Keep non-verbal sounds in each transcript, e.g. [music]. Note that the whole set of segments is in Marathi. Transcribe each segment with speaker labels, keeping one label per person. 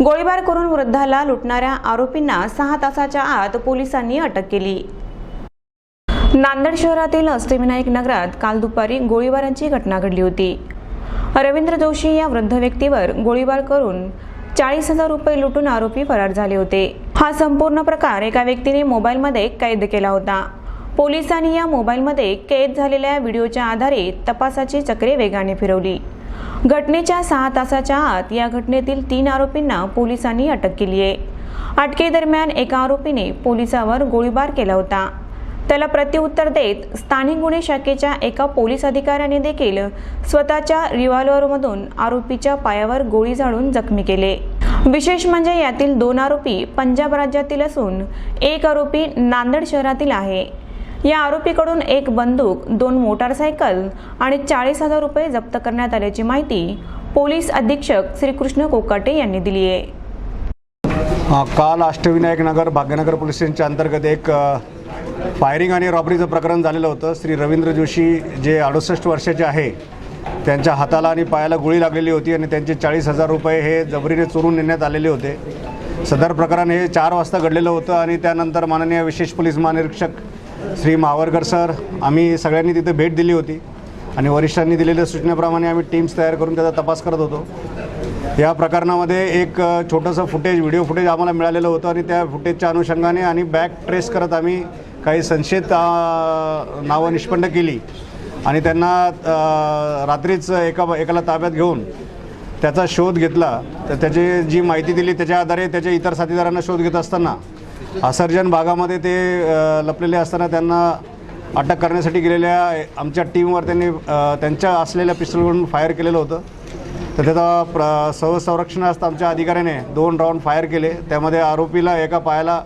Speaker 1: गोळीबार करून वृद्धाला लुटणाऱ्या आरोपींना सहा तासाच्या आत पोलिसांनी अटक केली. नांदेड शहरातील अष्टविनायक नगरात काल दुपारी गोळीबारांची घटना घडली होती. रवींद्र जोशी या वृद्ध व्यक्तीवर गोळीबार करून चाळीस हजार रुपये लुटून आरोपी फरार झाले होते. हा संपूर्ण प्रकार एका व्यक्तीने मोबाईलमध्ये कैद केला होता. पोलिसांनी या मोबाईलमध्ये कैद झालेल्या व्हिडिओच्या आधारे तपासाची चक्रे वेगाने फिरवली. घटनेच्या सहा तासाच्या आत या घटनेतील तीन आरोपींना पोलिसांनी अटक केली आहे. अटकेदरम्यान एका आरोपीने पोलिसावर गोळीबार केला होता. त्याला प्रत्युत्तर देत स्थानिक गुन्हे शाखेच्या एका पोलीस अधिकाऱ्याने देखील स्वतःच्या रिव्हॉल्व्हरमधून आरोपीच्या पायावर गोळी झाडून जखमी केले. विशेष म्हणजे यातील दोन आरोपी पंजाब राज्यातील असून एक आरोपी नांदेड शहरातील आहे. या आरोपीकडून एक बंदूक दोन मोटारसायकल आणि चाळीस हजार रुपये जप्त करण्यात आल्याची माहिती पोलीस अधीक्षक श्रीकृष्ण कोकाटे यांनी दिली आहे.
Speaker 2: काल अष्टविनायक नगर भाग्यनगर पोलीस स्टेशनच्या अंतर्गत एक फायरिंग आणि रॉबरीचं प्रकरण झालेलं होतं. श्री रवींद्र जोशी जे अडुसष्ट वर्षाचे आहे त्यांच्या हाताला आणि पायाला गोळी लागलेली होती आणि त्यांचे चाळीस हजार रुपये हे जबरीने चोरून नेण्यात आलेले होते. सदर प्रकरण हे चार वाजता घडलेलं होतं आणि त्यानंतर माननीय विशेष पोलीस महानिरीक्षक श्री मावरकर सर आम्ही सगळ्यांनी तिथे भेट दिली होती आणि वरिष्ठांनी दिलेल्या सूचनेप्रमाणे आम्ही टीम्स तयार करून त्याचा तपास करत होतो. या प्रकरणामध्ये एक छोटंसं फुटेज व्हिडिओ फुटेज आम्हाला मिळालेलं होतं आणि त्या फुटेजच्या अनुषंगाने आणि बॅक ट्रेस करत आम्ही काही संशयित नावं निष्पन्न केली आणि त्यांना रात्रीच एका एकाला ताब्यात घेऊन त्याचा शोध घेतला. तर त्याची जी माहिती दिली त्याच्या आधारे त्याच्या इतर साथीदारांना शोध घेत असताना असर्जन भागामध्ये ते लपलेले असताना त्यांना अटक करण्यासाठी गेलेल्या आमच्या टीमवर त्यांनी त्यांच्या असलेल्या पिस्तूलवरून फायर केलेलं होतं. तर त्याचा प्र सहसंरक्षणार्थ आमच्या अधिकाऱ्याने. दोन राऊंड फायर केले. त्यामध्ये आरोपीला एका पायाला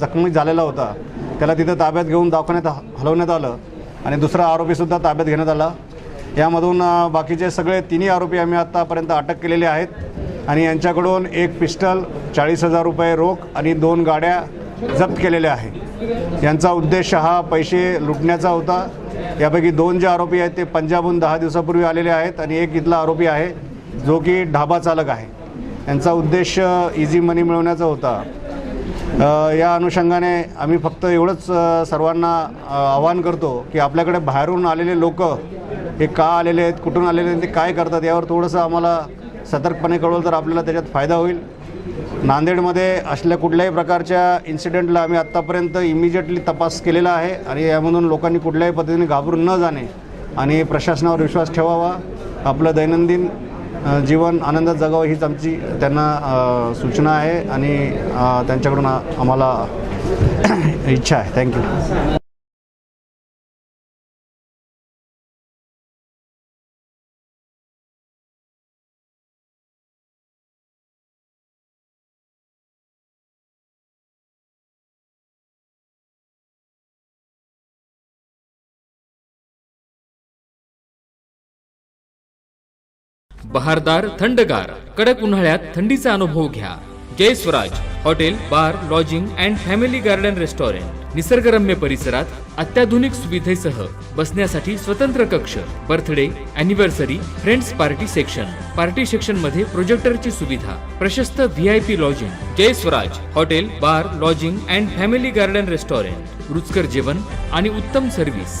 Speaker 2: जखमी झालेला होता. त्याला तिथं ताब्यात घेऊन दाखवण्यात ह- हलवण्यात आलं. आणि दुसरा आरोपीसुद्धा ताब्यात घेण्यात आला. यामधून बाकीचे सगळे तिन्ही आरोपी आम्ही आत्तापर्यंत अटक केलेले आहेत. आणि यांच्याकडून एक पिस्टल चाळीस हजार रुपये रोख आणि दोन गाड्या जप्त केलेले आहे. यांचा उद्देश हा पैसे लुटण्याचा होता. यापैकी दोन जे आरोपी आहेत ते पंजाबहून दहा दिवसापूर्वी आलेले आहेत आणि एक इथला आरोपी आहे जो की ढाबा चालक आहे. यांचा उद्देश इझी मनी मिळवण्याचा होता. या अनुषंगाने आम्ही फक्त एवढंच सर्वांना आवाहन करतो की आपल्याकडे बाहेरून आलेले लोक हे का आलेले आहेत कुठून आलेले आहेत ते काय करतात यावर थोडंसं आम्हाला सतर्कपणे कळवलं तर आपल्याला त्याच्यात फायदा होईल. नांदेडमध्ये असल्या कुठल्याही प्रकारच्या इन्सिडेंटला आम्ही आत्तापर्यंत इमिजिएटली तपास केलेला आहे आणि यामधून लोकांनी कुठल्याही पद्धतीने घाबरून न जाणे आणि प्रशासनावर विश्वास ठेवावा. आपलं दैनंदिन जीवन आनंदात जगावं हीच आमची त्यांना सूचना आहे आणि त्यांच्याकडून आम्हाला [coughs] इच्छा आहे. थँक्यू
Speaker 3: बहारदार थंडगार कडक उन्हाळ्यात थंडीचा अनुभव घ्या. Jai Swaraj hotel bar lodging and family garden restaurant निसर्गरम्य परिसरात अत्याधुनिक सुविधेसह बसण्यासाठी स्वतंत्र कक्ष birthday anniversary friends party section party सेक्शनमध्ये प्रोजेक्टरची सुविधा प्रशस्त V I P lodging Jai Swaraj hotel bar lodging and family garden restaurant रुचकर जेवण आणि उत्तम सर्व्हिस